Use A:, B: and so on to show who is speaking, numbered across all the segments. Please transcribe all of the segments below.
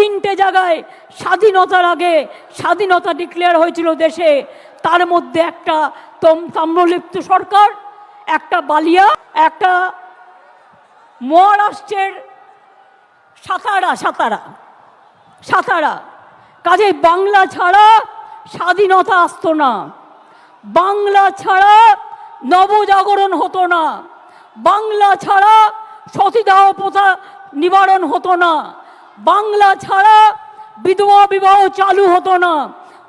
A: তিনটে জায়গায় স্বাধীনতার আগে স্বাধীনতা ডিক্লেয়ার হয়েছিল দেশে। তার মধ্যে একটা তম তাম্রলিপ্ত সরকার, একটা বালিয়া, একটা মহারাষ্ট্রের সাতারা সাতারা সাতারা। কাজে বাংলা ছাড়া স্বাধীনতা আসতো না। বাংলা ছাড়া নবজাগরণ হতো না। বাংলা ছাড়া সতীদাহ প্রথা নিবারণ হতো না। বাংলা ছাড়া বিধবা বিবাহ চালু হতো না।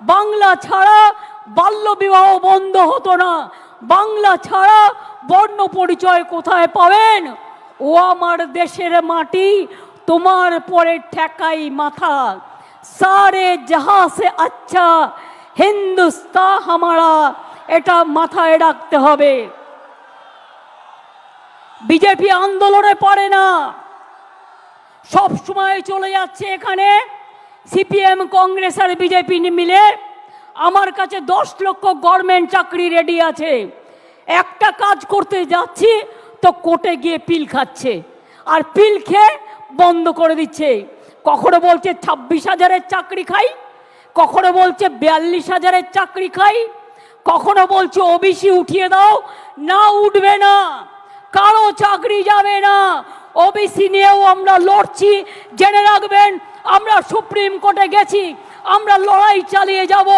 A: বাংলা ছাড়া বাল্য বিবাহ বন্ধ হতো না। বাংলা ছাড়া বর্ণ পরিচয় কোথায় পাবেন? ও আমার দেশের মাটি, তোমার পরে ঠেকাই মাথা। সারে জাহা সে আচ্ছা হিন্দুস্তা হামারা, এটা মাথায় রাখতে হবে। বিজেপি আন্দোলনে পড়ে না। সব সময় চলে যাচ্ছে এখানে। সিপিএম, কংগ্রেস আর বিজেপি মিলে আমার কাছে দশ লক্ষ গভর্নমেন্ট চাকরি রেডি আছে। একটা কাজ করতে যাচ্ছি, তো কোর্টে গিয়ে পিল খাচ্ছে। আর পিল খেয়ে বন্ধ করে দিচ্ছে। কখনো বলছে ছাব্বিশ হাজারের চাকরি খাই, কখনো বলছে বিয়াল্লিশ হাজারের চাকরি খাই, কখনো বলছে ওবিসি উঠিয়ে দাও, না উঠবে না, কারও চাকরি যাবে না। ওবিসি নিয়েও আমরা লড়ছি, জেনে রাখবেন, আমরা সুপ্রিম কোর্টে গেছি, আমরা লড়াই চালিয়ে যাব,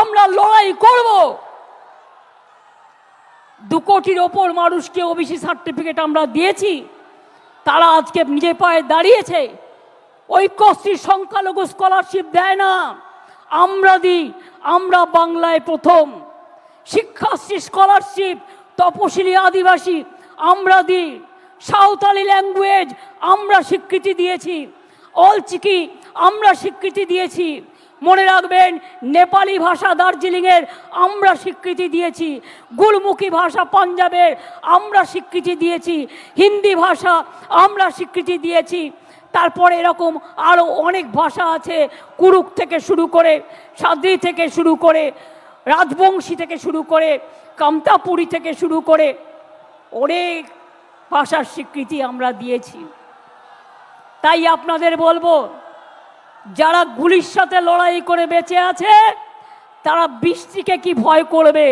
A: আমরা লড়াই করব। দু কোটির ওপর মানুষকে ওবিসি সার্টিফিকেট আমরা দিয়েছি, তারা আজকে নিজে পায়ে দাঁড়িয়েছে, ঐক্যশ্রী সংখ্যালঘু স্কলারশিপ দেয় না, আমরা দিই, আমরা বাংলায় প্রথম, শিক্ষাশ্রী স্কলারশিপ তপশিলি আদিবাসী, আমরা দিই। সাঁওতালি ল্যাঙ্গুয়েজ আমরা স্বীকৃতি দিয়েছি। অলচিকি আমরা স্বীকৃতি দিয়েছি। মনে রাখবেন, নেপালি ভাষা দার্জিলিংয়ের আমরা স্বীকৃতি দিয়েছি। গুলমুখী ভাষা পাঞ্জাবের আমরা স্বীকৃতি দিয়েছি। হিন্দি ভাষা আমরা স্বীকৃতি দিয়েছি। তারপরে এরকম আরও অনেক ভাষা আছে কুরুক থেকে শুরু করে, সাদ্রি থেকে শুরু করে, রাজবংশী থেকে শুরু করে, কামতাপুরি থেকে শুরু করে, অনেক ভাষার স্বীকৃতি আমরা দিয়েছি। তাই আপনাদের বলব, যারা গুলির সাথে লড়াই করে বেঁচে আছে, তারা বৃষ্টিকে কি ভয় করবে?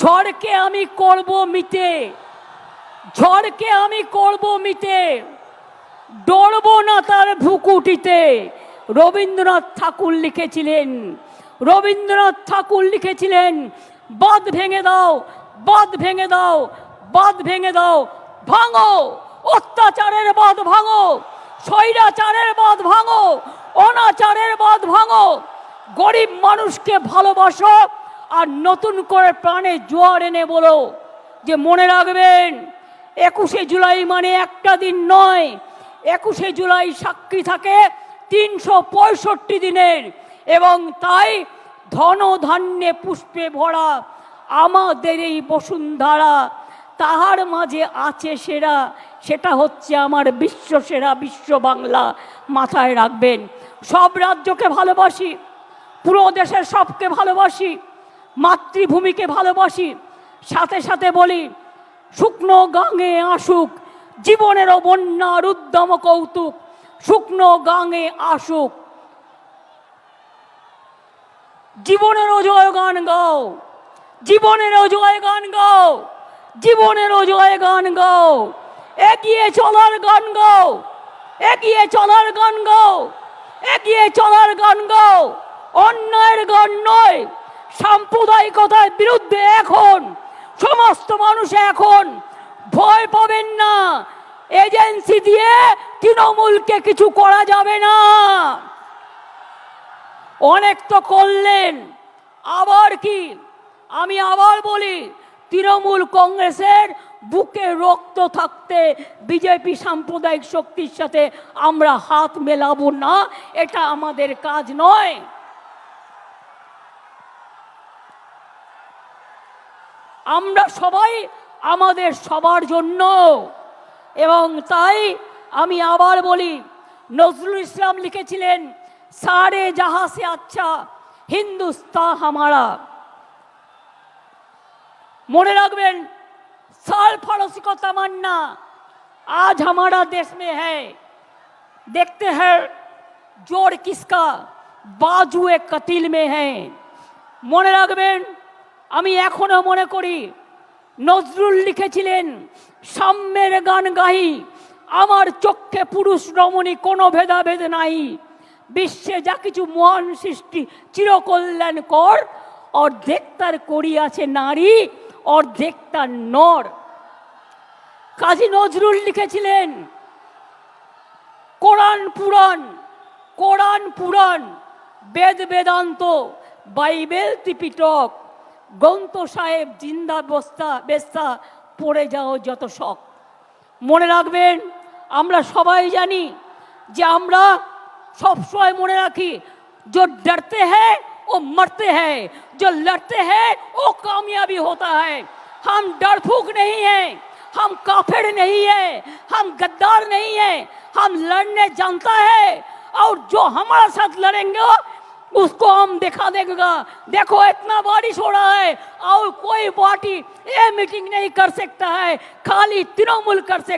A: ঝড়কে আমি করব মিটে ঝড়কে আমি করব মিটে ডরব না তার ভুকুটিতে রবীন্দ্রনাথ ঠাকুর লিখেছিলেন, রবীন্দ্রনাথ ঠাকুর লিখেছিলেন, বাঁধ ভেঙে দাও, বাঁধ ভেঙে দাও, বাঁধ ভেঙে দাও ভাঙো, অত্যাচারের বাঁধ ভাঙো, স্বৈরাচারের বাঁধ ভাঙো, অনাচারের বাঁধ ভাঙো। গরিব মানুষকে ভালোবাসো আর নতুন করে প্রাণে জোয়ার এনে বলো যে মনে রাখবেন, একুশে জুলাই মানে একটা দিন নয়, একুশে জুলাই সাক্ষী থাকে তিনশো পঁয়ষট্টি দিনের এবং তাই ধন ধান্যে পুষ্পে ভরা আমাদের এই বসুন্ধরা তাহার মাঝে আছে সেরা, সেটা হচ্ছে আমার বিশ্ব সেরা, বিশ্ব বাংলা মাথায় রাখবেন। সব রাজ্যকে ভালোবাসি, পুরো দেশের সবকে ভালোবাসি, মাতৃভূমিকে ভালোবাসি। সাথে সাথে বলি, শুকনো গাঙে আসুক, জীবনেরও বন্যার উদ্যম কৌতুক, শুকনো গাঙে আসুক। জীবনেরও জয় গান গাও, জীবনেরও জয় গান গাও। জীবনেরও জয় গান গাও। এগিয়ে চলার গান গাও। এগিয়ে চলার গান গাও। এগিয়ে চলার গান গাও। অন্যায়ের গান নয়। সাম্প্রদায়িকতার বিরুদ্ধে এখন, সমস্ত মানুষ এখন ভয় পাবেন না। এজেন্সি দিয়ে তৃণমূলকে কিছু করা যাবে না। অনেক তো করলেন। আবার কি? আমি আবার বলি তৃণমূল কংগ্রেসের বুকে রক্ত থাকতে বিজেপি সাম্প্রদায়িক শক্তির সাথে আমরা হাত মেলাবো না, এটা আমাদের কাজ নয়। আমরা সবাই আমাদের সবার জন্য, এবং তাই আমি আবার বলি, নজরুল ইসলাম লিখেছিলেন, সারে জাহা সে আচ্ছা হিন্দুস্তা হামারা। মনে রাখবেন साल फरोसी को तमन्ना आज हमारा देश में है देखते हैं জোর কিসকা বাজুয়ে কতিল মে হ্যাঁ মনে রাখবেন আমি এখনো মনে করি নজরুল লিখেছিলেন সাম্যের গান গাহি আমার চক্ষে পুরুষ রমণী কোনো ভেদাভেদ নাই বিশ্বে যা কিছু মহান সৃষ্টি চিরকল্যাণ কর অর্ধেক তার করিয়াছে নারী অর্ধেকটা নর। কাজী নজরুল লিখেছিলেন, কোরআন পুরাণ কোরআন পুরাণ, বেদ বেদান্ত, বাইবেল ত্রিপিটক, গ্রন্থ সাহেব জিন্দা বস্তা, বেস্তা, পড়ে যাও যত শখ। মনে রাখবেন, আমরা সবাই জানি যে আমরা সবসময় মনে রাখি, জোর ডরতে হ্যাঁ वो मरते हैं। जो लड़ते हैं, वो कामयाबी होता है। हम डरफूक नहीं हैं। हम काफिर नहीं है। हम गद्दार नहीं है। हम लड़ने जानता है। और जो हमारे साथ लड़ेंगे, उसको हम दिखा देगा। देखो, इतना बारिश हो रहा है और कोई पार्टी ये मीटिंग नहीं कर सकता है। खाली तृणमूल कर सकता